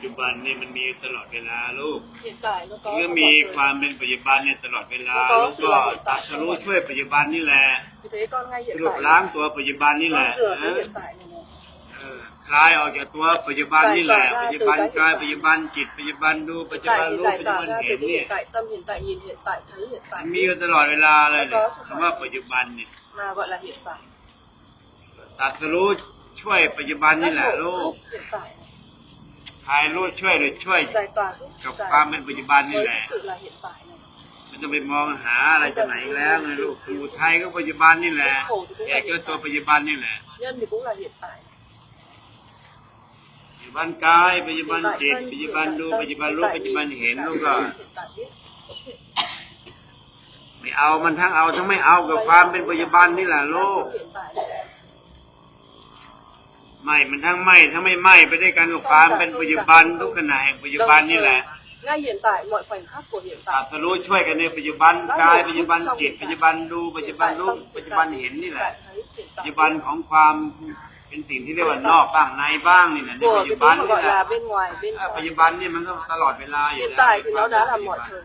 จจุบันนี่มันมีตลอดเวลาลูก hiện tại nó có เมื่อ trong มี mọi thời. ความเป็นปัจจุบันเนี่ยตลอดเวลาก็แล้วก็ตัดสรู้ช่วยปัจจุบันนี่แหละ Vì thế con ngay ส hiện รุป tại ล้างตัวปัจจุบันนี่แห con ละ rửa เอ cái อ hiện tại này này เออคลายออกจากตัวปัจจุบันนี่แหละ ปัจจุบันกายปัจจุบันจิตปัจจุบันดูปัจ hiện จุบัน tại thì รู้ giải ปัจจุ tỏa บัน ra เห็ từ น cái เนี่ย hiện tại tâm hiện tại nhìn hiện tại thấy hiện มั tại นมีอยู่ตลอดเวลาเลยเนี่ยคำว่าปัจจุบันเนี่ย mà gọi là hiện tại ตัดสรู้ช่วยปัจจุบันนี่แหละ Giác ngộ ลูก giúp hiện tại คลายรู้ช่วยหรือช่วย giải tỏa giúp กับ giải ความเป็นปัจจุบันนี่ với แหละ sự là hiện tại này ไมันจะไปมองหาอะไรจากไหนอีกแล้วไงลูกสมุทัยก็ปัจจุบันนี่แหละแก่ก็ตัวปัจจุบันนี่แหละ nhân thì cũng là hiện tại ปัจจุบันกายปัจจุบันจิตปัจจุบันดูปัจจุบันรู้ปัจจุบันเห็นลูกก็ hiện tại biết ไม่เอามันทั้งเอาทั้งไม่เอากับความเป็นปัจจุบันนี่แหละลูก hiện tại này. ไม่มันทั้งไม่ทั้งไม่ไม่ไปด้วยกันกับความเป็นปัจจุบันทุกขณะแห่งปัจจุบันนี่แหละ ngay hiện tại mọi khoảnh khắc của hiện ตัด tại สรู้ช่วยกันในปัจจุบันกายปัจจุบันจิตปัจจุบันดูปัจจุบันรู้ปัจจุบันเห็นนี่แหละ hiện ปัจ tại จุบันของความเป็นสิ่งที่เรียกว่านอกบ้างในบ้างนี่แหละใน của ปัจ cái จุ thứ บัน mà นี่ gọi แหละ là bên ngoài bên อ่าปัจ ngoài จุบันนี่มันก็ตลอดเวลาอยู่ hiện แล้ว tại thì nó đã là mọi thời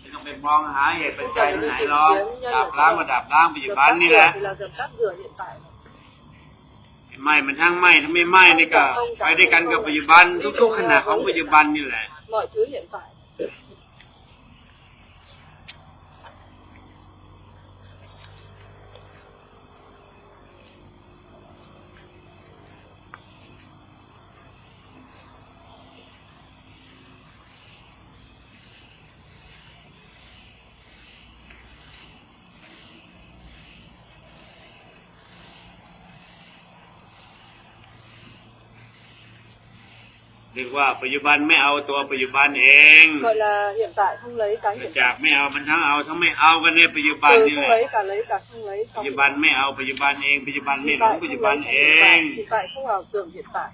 ไม่ต้องไปมองหาเหตุปัจจัยที่ไหนหรอกดับล้างมาดับล้างปัจจุ dập บัน tắt นี่ rửa แหละ thì là dập tắt rửa hiện tại ไหม่มันทั้งไหม่ทั้งไม่ไหม่นี่ก็ไปด้วยกันกับปัจจุบันทุกๆขณะของปัจจุบันนี่แหละ mọi thứ hiện tại เรียกว่าปัจจุบันไม่เอาตัวปัจจุบันเอง gọi là hiện tại không lấy cái hiện จาก tại ไม่เอามันทั้งเอาทั้งไม่เอากันในปัจจุบัน từ นี่ không แหละ lấy cả lấy cả không lấy ปัจ xong จุ hiện บันไม่เอาปัจจุบันเองปัจจุบันไม่หลง tại ปัจจุ không บัน lấy เอ hiện ง tại hiện tại không ảo tưởng hiện tại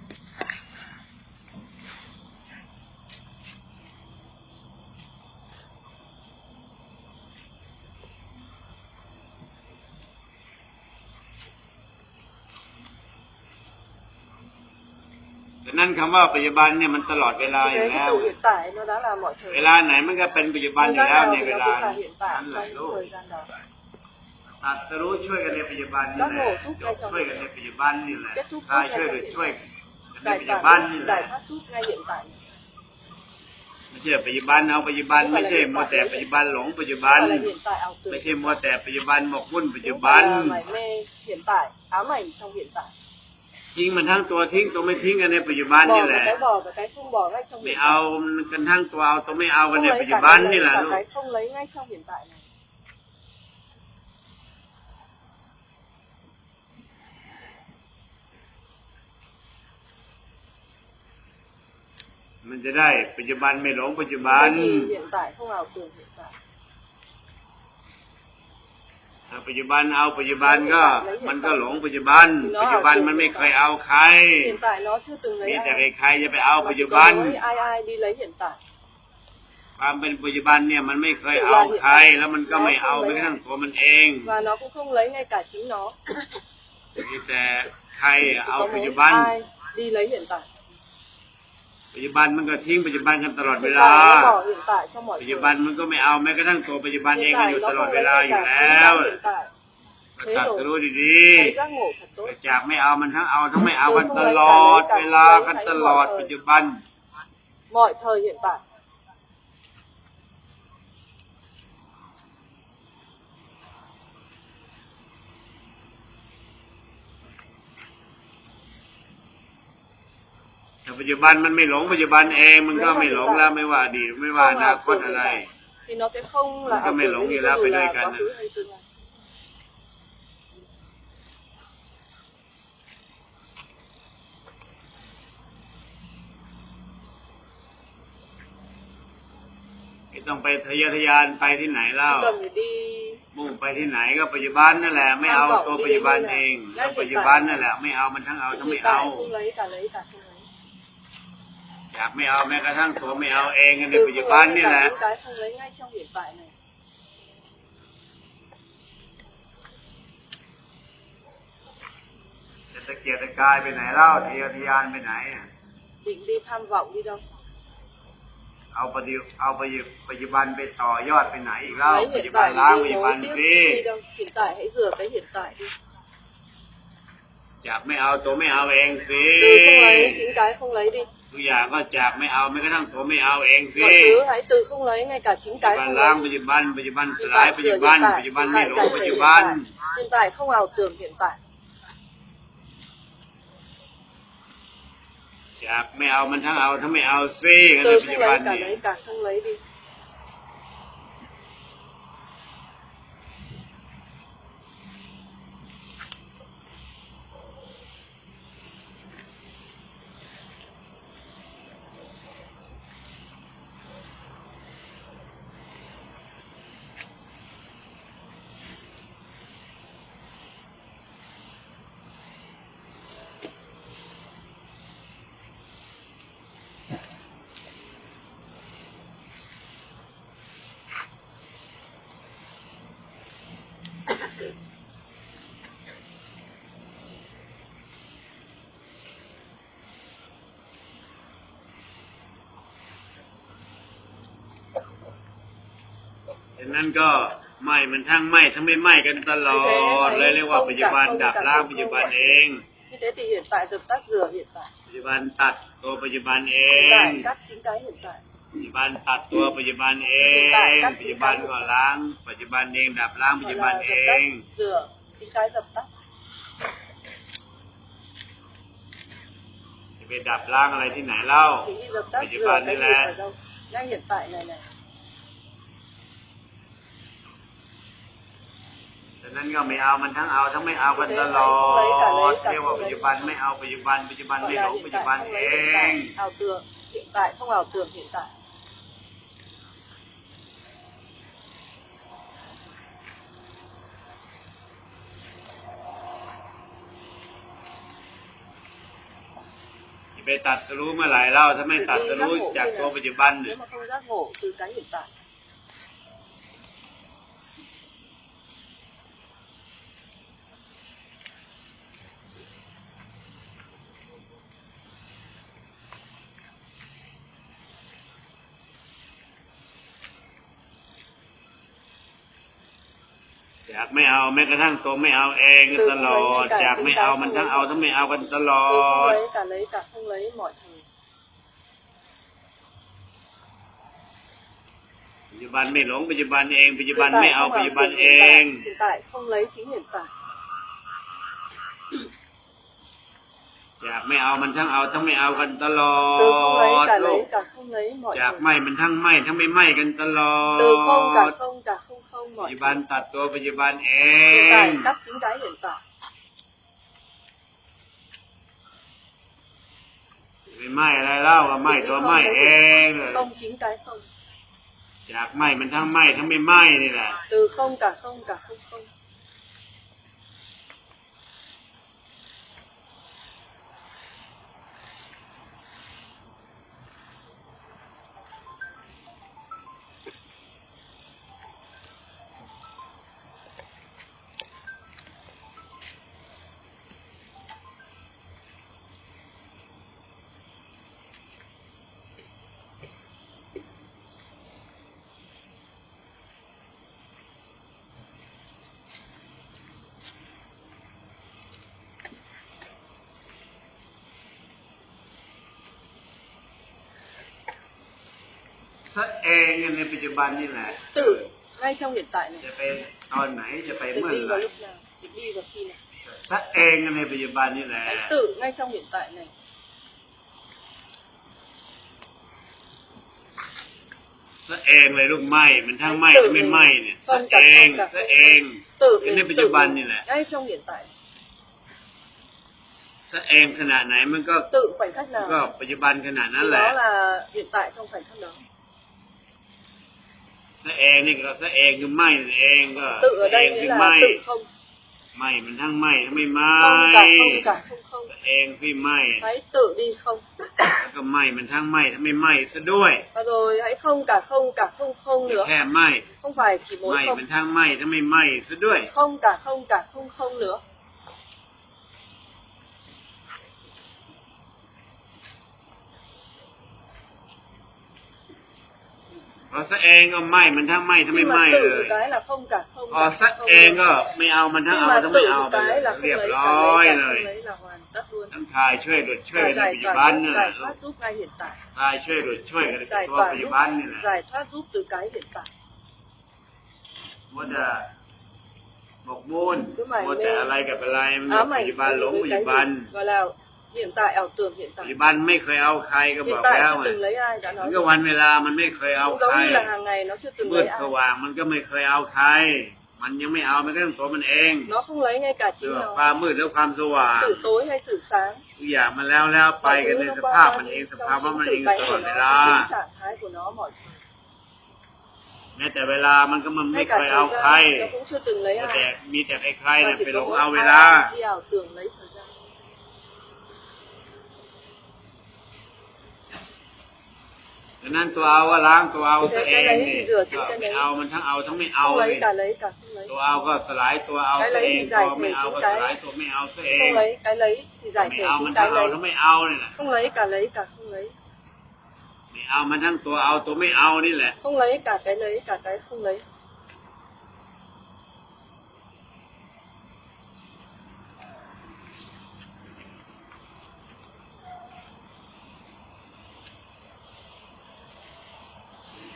ดังนั้นคำว่าปัจจุบันเนี่ยมันตลอดเวลา Thì อยู่ thế แล้ cái ว từ hiện tại nó đã là mọi เว thời ลาไหนมันก็เป็นปัจจุบันอยู่ thời แล้ว gian ใน nào เว thì ลา nó cũng là hiện tại นั้นแหละ trong ลูก thời gian đó ตัดสรู้ช่วยกันในปัจจุบันนี่แหละจบช่วยกันในปัจจุบันนี่แหละ kết thúc กาย ngay ช่วยห trong รือ hiện ช่วย tại กันใน giải ปัจจุบัน tỏa นี่แหละ giải thoát chút ngay hiện tại ไม่ใช่ปัจจุบันเอาปัจจุบันไม่ใช่มัวแต่ปัจจุบันหลงปัจจุบัน gọi là hiện tại ảo tưởng ไม่ใช่มัวแต่ปัจจุบันหมกมุ่นปัจจุ không บัน phải là mải mê hiện tại ám ảnh trong hiện tại ทิ้งมันทั้งตัวทิ้งตัวไม่ทิ้งกันในปัจจุบัน bỏ นี่ và แหละ cái bỏ và cái không bỏ ngay trong ไม่ hiện เอา tại กันทั้งตัวเอาตัวไม่เอากัน không ใน lấy ปัจจุ cả บัน cái นี่ lấy แหละ cả ลูก cái không lấy ngay trong hiện tại này มันจะได้ปัจจุบันไม่หลงปัจจุบัน Bởi vì hiện tại không ảo tưởng hiện tại ถ้า ปัจจุบันเอาปัจจุบันก็มันก็หลงปัจจุบัน ปัจจุบันมันไม่เคยเอาใคร hiện tại nó chưa từng มี lấy แต่ ai ใครๆจะไปเอา mà ปัจ chỉ จุ có บัน mỗi ai ai đi lấy hiện tại ความเป็นปัจจุบันเนี่ยมันไม่เคยเอาใครแล้วมันก็ไม่เอาแม้กระทั่งตัวมันเอง và nó cũng không lấy ngay cả chính nó มีแต่ใคร chỉ เอา có ปัจ mỗi จุบัน ai đi lấy hiện tại ปัจจุบันมันก็ทิ้งปัจจุบันกันตลอดเว hiện ลา tại nó bỏ hiện tại trong mọi ปัจ thứ จุบันมันก็ไม่เอาแม้กระทั่งตัวปัจจุบันเอง hiện ก็อ tại ยู่ nó ตลอด không เว lấy ลา ngay อยู่ cả แล้ chính ว nó hiện tại ก็ตัดรู้ดี thấy giác ngộ thật tốt ๆจากไม่เอามันทั้งเอาทั้งไม่เอากันตลอดเวลากันตลอดปัจจุบัน mọi thời hiện tại แต่ปัจจุบันมันไม่หลงปัจจุบันเองมันก็ไม่หลงแล้วไม่ว่าอดีตไม่ว่าอ không นา ảo คต tưởng อะ hiện ไร tại thì nó sẽ không là Nó ảo mới tưởng lộn cái gì gì ra dù phải là đây quá cả khứ hay tương lai ไม่ต้องไปทะเยอทะยานไปที่ไหนเล่า cần phải đi มุ่งไปที่ไหนก็ปัจจุบันนั่นแหละไม่เอาตัวปัจจุบันเองแล้วปัจจุบันนั่นแหละไม่เอามันทั้งเอาทั้ง hiện ไม่เอา tại không lấy cả lấy cả không lấy อยากไม่เอาแม้กระทั่งตัวไม่เอาเองใน từ ปัจจุ không บัน lấy นี่ cả แหละ những cái không lấy ngay trong hiện tại này จะตะเกียกตะกายไปไหนเล่าทะเยอทะยานไปไหนอะ định đi tham vọng đi đâu เอาปัจจุเอาปัจจุปัจจุบันไปต่อยอดไปไหนอีกแล้ว Đấy, ปัจ hiện จุบัน tại ล้าง đi ปัจจุ nối บัน tiếp สิ đi đâu hiện tại hãy rửa cái hiện tại đi จากไม่เอาตัวไม่เอาเองสิ từ không lấy chính cái không lấy đi ทุกอย่างก็จากไม่เอาไม่กระทั่งตัวไม่เอาเองสิ mọi thứ hãy từ không lấy ngay cả chính ปัจ cái จุบัน không ล้าง lấy ปัจจุบันปัจจุบันส hiện ลาย tại ปัจ rửa จุบัน hiện ปัจ tại จุบัน hiện ไม่ tại หลง giải ปัจ thể จุ hiện บัน tại hiện tại không ảo tưởng hiện tại จากไม่เอามันทั้งเอาทั้งไม่เอาสิกันใน từ ปัจ không จุบัน lấy cả เนี่ย lấy cả không lấy đi ดั งนั้นก็ไหม้มันทั้งไหม้ทั้งไม่ไหม้กันตลอดเลยเรียกว่าปัจจุบันดับล้างปัจจุบันเอง như thế thì hiện tại dập tắt rửa hiện tại ปัจจุบันตัดตัวปัจจุบันเอ hiện ง tại cắt chính cái hiện tại ปัจจุบันตัดตัวปัจจุบันเองปัจจุบันก็ล้างปัจจุบันเองดับล้างปัจ gọi จุบัน là เอ dập ง tắt rửa chính cái dập tắt จะไปดับล้างอะไรที่ไหนเล่า thì đi dập tắt Bây giờ rửa bạn cái đi gì là- ở đâu ngay hiện tại này này ดัง นั้นก็ไม่เอามันทั้งเอาทั้งไม่เอากันตลอดเรียกว่าปัจจุบันไม่เอาปัจจุบันปัจจุบันไม่หลงปัจจุบันเอง tại ảo tưởng hiện tại không ảo tưởng hiện tại จะไปตัดรู้เมื่อไหร่เล่าถ้าไม่ตัดรู้จากตัวปัจจุบัน nếu mà không giác ngộ từ cái hiện tại จากไม่เอาแม้กระทั่งตัวไม่เอาเองกันตลอดจากไม่เอามันทั้งเอาทั้งไม่เอากันตลอ từ không ด lấy cả lấy cả không lấy mọi thời ปัจจุบันไม่หลงปัจจุบันเองปัจจุบันไม่เอาปัจจุบันเอง hiện tại không lấy chính hiện tại จากไม่เอามันทั้งเอาทั้งไม่เอากันตลอ từ không lấy ด cả ลู lấy ก cả không lấy mọi จาก thời ไม่มันทั้งไม่ทั้งไม่ไม่กันตลอ từ không cả ด không cả không không ปัจ mọi จุบัน thời ตัดตัวปัจจุบันเอ hiện ง tại cắt chính cái hiện tại ไม่ไหม้อะไรเล่าว่าไหม้ตัวไหม้เองเลย không chính cái không จากไหม้มันทั้งไหม้ทั้งไม่ไหม้นี่แหละ từ không cả không cả không không ถ้าเองในปัจจุบันนี่แหละ tự ngay trong hiện tại จะ này ไปตอนไหนจะไป định เมื่อ đi ไหร่ vào lúc nào định đi vào khi nào ถ้าเองในปัจจุบันนี่แหละ hãy tự ngay trong hiện tại này ถ้าเองเลยลูกไหม้มันทั้งไหม้ทั้งไม่ไหม้เนี่ยถ้าเองถ้าเอง tự ใน mình ปัจ tự จุบัน mình, นี่แหละ ngay trong hiện tại ถ้าเองขนาดไหนมันก็ tự khoảnh khắc ก็ nào ปัจจุบันขนาดนั้น thì แหละ đó là hiện tại trong khoảnh khắc đó ถ้าเองนี่ก็ถ้าเองคือไหม้นั่นเองก็ tự ở เอ đây ง nghĩa คือ là ไหม้ tự không ไหม้มันทั้งไหม้ทั้งไม่ไหม้ không cả không cả không không ถ้าเองที่ไหม้ hãy tự đi không แล้วก็ไหม้มันทั้งไหม้ทั้งไม่ไหม้ซะด้วย và rồi hãy không cả không cả không không ไม่ nữa แค่ไหม้ không phải chỉ ไหม้ mỗi มัน không ทั้งไหม้ทั้งไม่ไหม้ซะด้วย không cả không cả không không nữa พอซะเองก็ไหม้มันทั้งไหม้ทั้ง khi ไม่ไหม้ mà เล tự ย cái là không cả không พอ cả ซะ không เอง luôn. ก็ไม่เอามันทั้ง khi เอา mà ทั้งไม่ tự เอาไปเล cái ย là không เรียบ lấy ร้ cả อย lấy เล cả ย không lấy là hoàn tất luôn ทั้งทายช่วยหลุดช่วย và กันใน giải ปัจจุบัน tỏa นี่แหละ giải thoát giúp ngay hiện tại ทายช่วยหลุดช่วยกันใน giải ตัว tỏa ปัจจุ giúp บันนี่แหละ giải thoát giúp từ cái hiện tại ว่าจะหมกมุ่น cứ mải ว่า mê แต่อะไรกับอะไรมัน ám ปัจ ảnh จุบันหลง với ปัจ cái จุบัน gì gọi là hiện tại ảo tưởng hiện ปัจ tại จุบันไม่เคยเอาใครก็บ hiện อก tại แล้ว chưa ไง từng lấy ai đã มัน nói ก็วันเวลามันไม่เคยเอา cũng ใคร giống như là hàng ngày nó chưa từng มื lấy ด ai สว่างมันก็ไม่เคยเอาใคร มันยังไม่เอามันก็ต้องตัวมันเอง nó không lấy ngay cả เรื่ chính องควา nó มมืดและความสว่าง sự tối hay sự sáng ทุกอย่างมันแล้วแล้วไป mọi กัน thứ ใน nó ส qua ภาพ qua มันเอง những ส trong ภาวะ những มันเอ sự ง cái ตล của อดเว nó ลา những trạng thái của nó mọi thứ แม้แต่เวลามันก็มันไม่ ngay เค cả ย thời เอาใคร gian nó cũng chưa từng lấy แต่ ai มีแต่ไอ้ใคร mà เนี่ย chỉ ไป có หลง mỗi เอาเว ai ลา đi ảo tưởng lấy thời gian ดังนั้นตัวเอาว่าล้างตัวเอา Thế ตัวเอ cái ง lấy นี่ thì rửa ก็ chính cái ไม่ lấy เอามันทั้งเอาทั้งไม่เอา không เล lấy ย cả lấy cả không lấy ตัวเอาก็สลายตัวเอา cái ตัว lấy เอง thì ตัว giải ไม่ thể เอาก็ chính สลาย cái ตัวไม่เอาตัวเอง không lấy cái lấy thì giải ไม่ thể เอามัน chính ทั้ง cái เอา lấy ทั้งไม่เอานี่แหละ không lấy cả lấy cả không lấy ไม่เอามันทั้งตัวเอาตัวไม่เอานี่แหละ không lấy cả cái lấy cả cái không lấy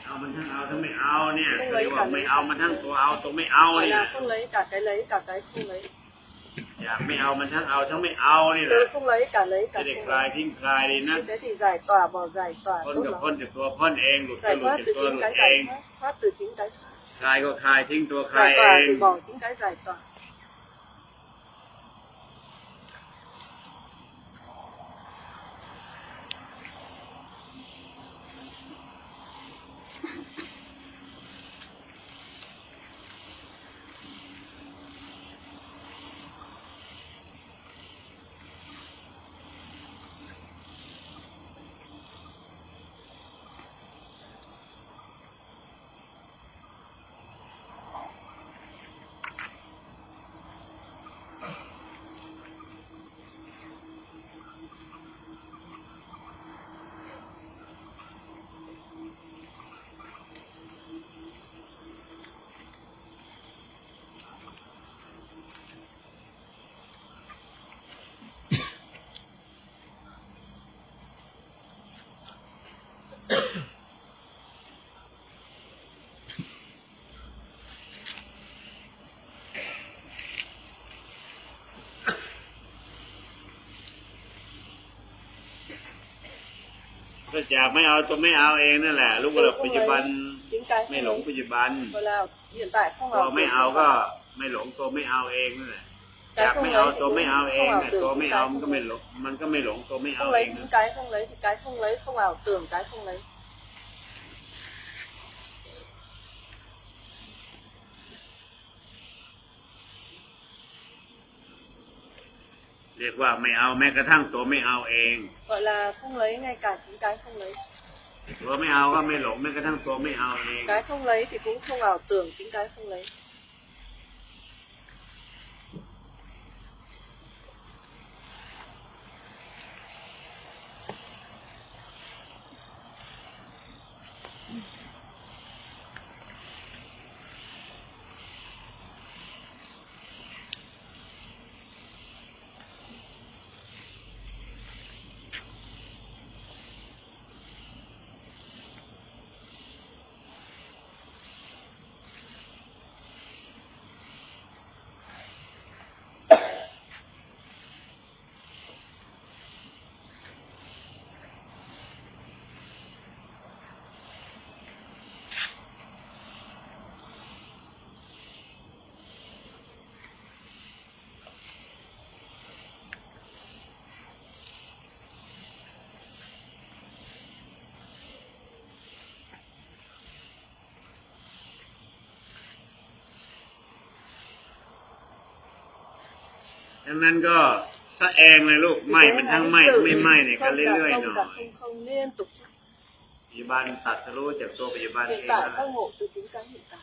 เอามันทั้งเอาทั้งไม่เอาเนี่ยเรียกว่าไม่ เอามันทั้งตัวเอาตัวไม่เอา gọi นี่แห là ละ không lấy cả cái lấy cả cái không lấy อยากไม่เอามันทั้งเอาทั้งไม่เอานี่แหละ từ không lấy cả lấy จะ cả ได้ không คลาย lấy ทิ้งคลายดีนะ như thế thì giải tỏa bỏ giải tỏa พ้น tốt กับ lắm พ้นจากตัวพ้นเองหลุดก็ giải หลุด thoát จาก từ ตัวห chính ลุด cái เอง giải thoát thoát từ chính cái thoát คลายก็คลายทิ้งตัวคลาย giải เอ tỏa ง thì bỏ chính cái giải tỏa ก็จากไม่เอาตัวไม่เอาเองนั่นแหละรู้ว่าเราปัจจุบัน chính cái ไม่ không หลง lấy ปัจจุบัน gọi là hiện tại không ตัว ảo ไม่ tưởng เอา không ก็ ảo. ไม่หลงตัวไม่เอาเองนั่นแหละ cái จาก không ไม่ lấy เอา thì ตัว cũng ไม่เอาเอง không ảo เนี่ย tưởng ตัวไม่ chính เอา cái มันก็ không ไม่ lấy. หลงมันก็ไม่หลงตัวไม่เอา không เอ lấy ง chính นะ cái không lấy thì cái không lấy không ảo tưởng cái không lấy รียกว่าไม่เอาแม้กระทั่งตัวไม่เอาเอง gọi là không lấy ngay cả chính cái không lấy ตัวไม่เอาก็ไม่หลงแม้กระทั่งตัวไม่เอาเอง cái không lấy thì cũng không ảo tưởng chính cái không lấy ดังนั้นก็สะเองเลยลูก Thì ไหม้ thế มันทั้ง hãy ไหม้ tự ไม่ไหม้เนี่ยก็ không เรื่ cả อยๆ không หน่อ cả ย không không liên tục ปัจจุบันตัดสรู้จากตัวปัจจุบันเอ hiện ง tại นะ các ngộ từ chính cái hiện tại